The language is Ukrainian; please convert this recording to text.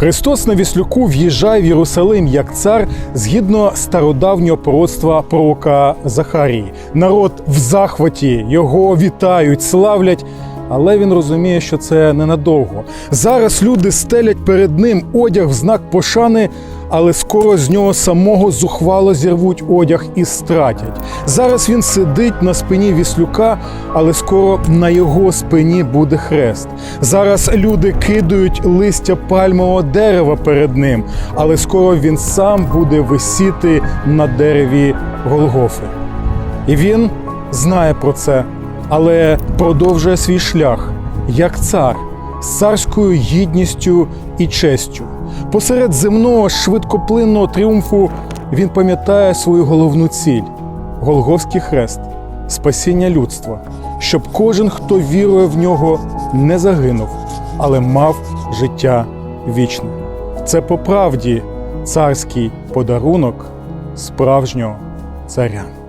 Христос на віслюку в'їжджає в Єрусалим як цар згідно стародавнього пророцтва пророка Захарії. Народ в захваті його вітають, славлять. Але він розуміє, що це ненадовго. Зараз люди стелять перед ним одяг в знак пошани, але скоро з нього самого зухвало зірвуть одяг і стратять. Зараз він сидить на спині віслюка, але скоро на його спині буде хрест. Зараз люди кидають листя пальмового дерева перед ним, але скоро він сам буде висіти на дереві Голгофи. І він знає про це, але продовжує свій шлях як цар з царською гідністю і честю. Посеред земного швидкоплинного тріумфу він пам'ятає свою головну ціль Голговський хрест, спасіння людства, щоб кожен, хто вірує в нього, не загинув, але мав життя вічне. Це по правді царський подарунок справжнього царя.